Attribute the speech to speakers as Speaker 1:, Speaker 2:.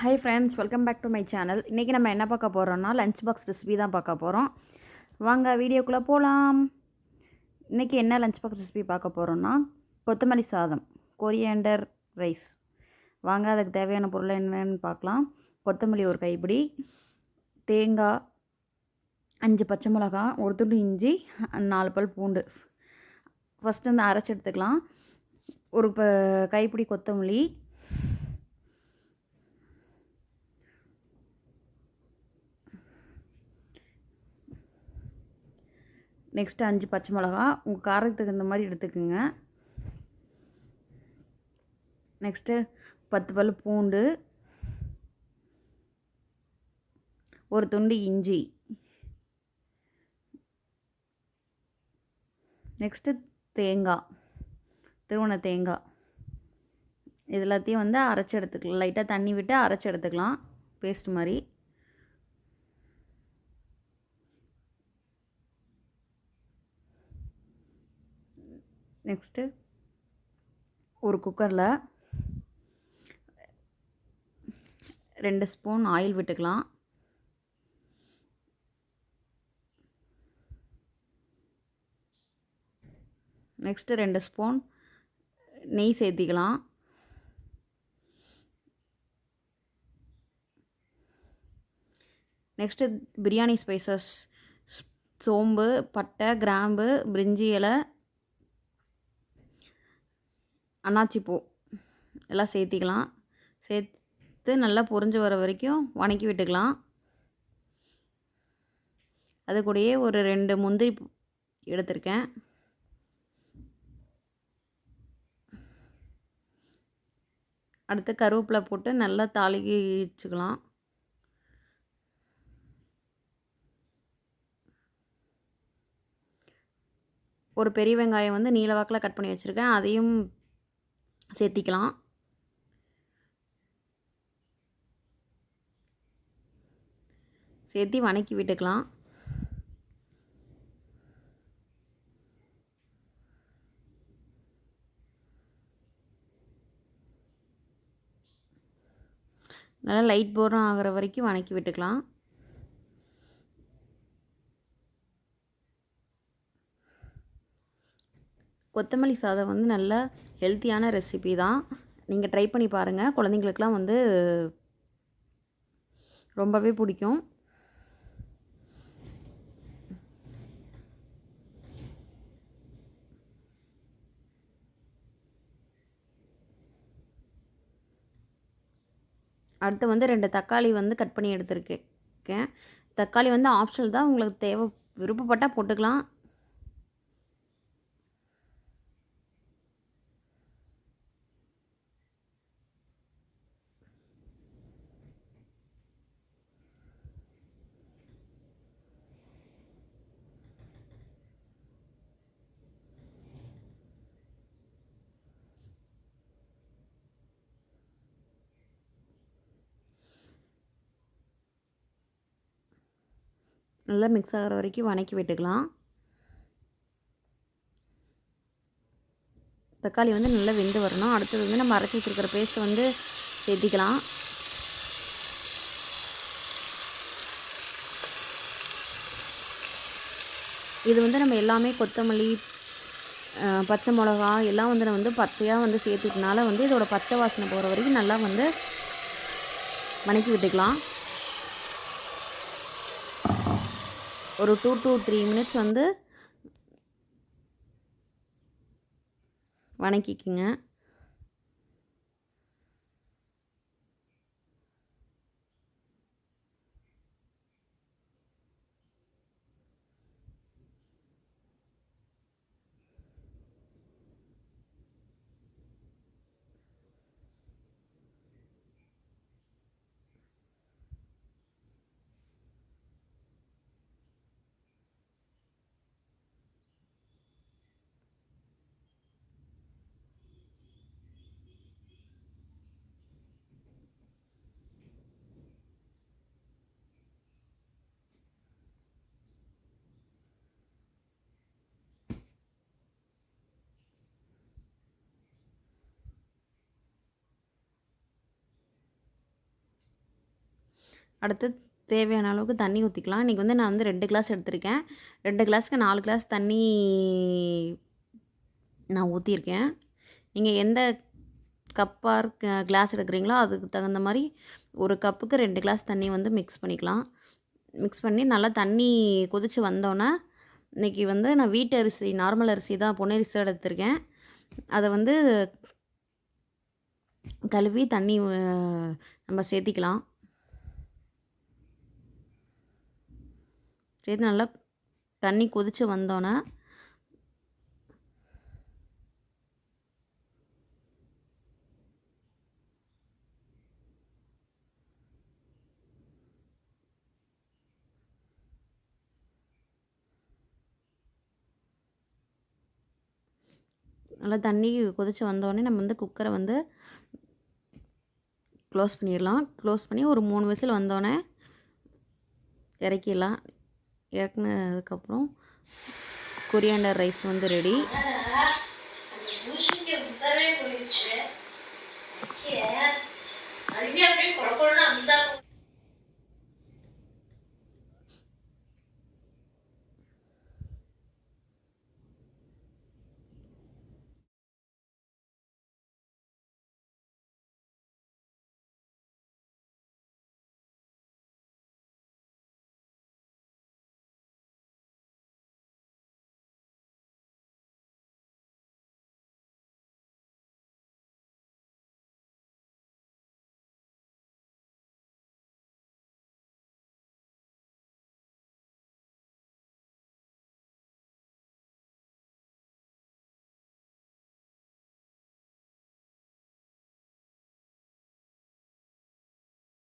Speaker 1: Hi friends welcome back to my channel இன்றைக்கி நம்ம என்ன பார்க்க போகிறோம்னா லஞ்ச் பாக்ஸ் ரெசிபி தான் பார்க்க போகிறோம் வாங்க வீடியோக்குள்ளே போகலாம் இன்றைக்கி என்ன லஞ்ச் பாக்ஸ் ரெசிபி பார்க்க போகிறோம்னா கொத்தமல்லி சாதம் கொரியண்டர் ரைஸ் வாங்க அதுக்கு தேவையான பொருள் என்னென்னு பார்க்கலாம். கொத்தமல்லி ஒரு கைப்பிடி தேங்காய் அஞ்சு பச்சை மிளகா ஒரு துண்டு இஞ்சி நாலு பல் பூண்டு. ஃபஸ்ட்டு வந்து அரைச்சி எடுத்துக்கலாம். ஒரு ப கைப்பிடி கொத்தமல்லி நெக்ஸ்ட்டு அஞ்சு பச்சை மிளகா. உங்கள் காரத்துக்கு தகுந்த மாதிரி எடுத்துக்கோங்க. நெக்ஸ்ட்டு பத்து பல் பூண்டு. ஒரு துண்டு இஞ்சி. நெக்ஸ்ட்டு தேங்காய். திருவண்ண தேங்காய். இது எல்லாத்தையும் வந்து அரைச்சி எடுத்துக்கலாம். லைட்டாக தண்ணி விட்டு அரைச்சி எடுத்துக்கலாம். பேஸ்ட் மாதிரி. நெக்ஸ்ட்டு ஒரு குக்கரில் ரெண்டு ஸ்பூன் ஆயில் விட்டுக்கலாம். நெக்ஸ்ட்டு ரெண்டு ஸ்பூன் நெய் சேர்த்திக்கலாம். நெக்ஸ்ட்டு பிரியாணி ஸ்பைசஸ் சோம்பு பட்டை கிராம்பு பிரிஞ்சி இலை அன்னாச்சி பூ. எல்லாம் சேர்த்திக்கலாம். சேர்த்து நல்லா பொறிஞ்சு வர வரைக்கும் வணக்கி விட்டுக்கலாம். அது கூடயே ஒரு ரெண்டு முந்திரி எடுத்திருக்கேன். அடுத்து கருவேப்பிலை போட்டு நல்லா தாளிச்சுக்கலாம். ஒரு பெரிய வெங்காயம் வந்து நீல வாக்கில் கட் பண்ணி வச்சுருக்கேன். அதையும் சேர்த்திக்கலாம். சேர்த்தி வணக்கி விட்டுக்கலாம். நல்லா லைட் போர்டும் ஆகிற வரைக்கும் வணக்கி விட்டுக்கலாம். கொத்தமல்லி சாதம் வந்து நல்ல ஹெல்த்தியான ரெசிபி தான். நீங்கள் ட்ரை பண்ணி பாருங்கள் குழந்தைங்களுக்குலாம் வந்து ரொம்பவே பிடிக்கும். அடுத்து வந்து ரெண்டு தக்காளி வந்து கட் பண்ணி எடுத்துருக்கேன். தக்காளி வந்து ஆப்ஷனல் தான். உங்களுக்கு தேவை விருப்பப்பட்டால் போட்டுக்கலாம். நல்லா மிக்ஸ் ஆகிற வரைக்கும் வணக்கி விட்டுக்கலாம். தக்காளி வந்து நல்லா வெந்து வரணும். அடுத்தது வந்து நம்ம அரைச்சி வச்சுருக்கிற பேஸ்ட்டை வந்து சேர்த்திக்கலாம். இது வந்து நம்ம எல்லாமே கொத்தமல்லி பச்சை மிளகா எல்லாம் வந்து நம்ம வந்து பச்சையாக வந்து சேர்த்துக்கனால வந்து இதோட பச்சை வாசனை போகிற வரைக்கும் நல்லா வந்து வணக்கி விட்டுக்கலாம். ஒரு டூ டூ த்ரீ மினிட்ஸ் வந்து வணக்கிக்குங்க. அடுத்து தேவையான அளவுக்கு தண்ணி ஊற்றிக்கலாம் இன்றைக்கி வந்து நான் வந்து ரெண்டு கிளாஸ் எடுத்திருக்கேன். ரெண்டு கிளாஸ்க்கு நாலு கிளாஸ் தண்ணி நான் ஊற்றியிருக்கேன் நீங்கள் எந்த கப்பார் கிளாஸ் எடுக்கிறீங்களோ அதுக்கு தகுந்த மாதிரி ஒரு கப்புக்கு ரெண்டு கிளாஸ் தண்ணி வந்து மிக்ஸ் பண்ணிக்கலாம். மிக்ஸ் பண்ணி நல்லா தண்ணி கொதித்து வந்தோன்னே இன்றைக்கி வந்து நான் வீட்டு அரிசி நார்மல் அரிசி தான் பொன்னரிசி தான் எடுத்திருக்கேன். அதை வந்து கழுவி தண்ணி நம்ம சேர்த்திக்கலாம். சேர்த்து நல்லா தண்ணி கொதித்து வந்தோன்னே நல்லா தண்ணி கொதித்து வந்தோடனே நம்ம வந்து குக்கரை வந்து க்ளோஸ் பண்ணிடலாம். க்ளோஸ் பண்ணி ஒரு மூணு விசில் வந்தோடனே இறக்கிடலாம். இறக்குனதுக்கப்புறம் கொரியாண்டர் ரைஸ் வந்து ரெடி
Speaker 2: அப்படியே அப்படியே குழப்பம்னு அந்த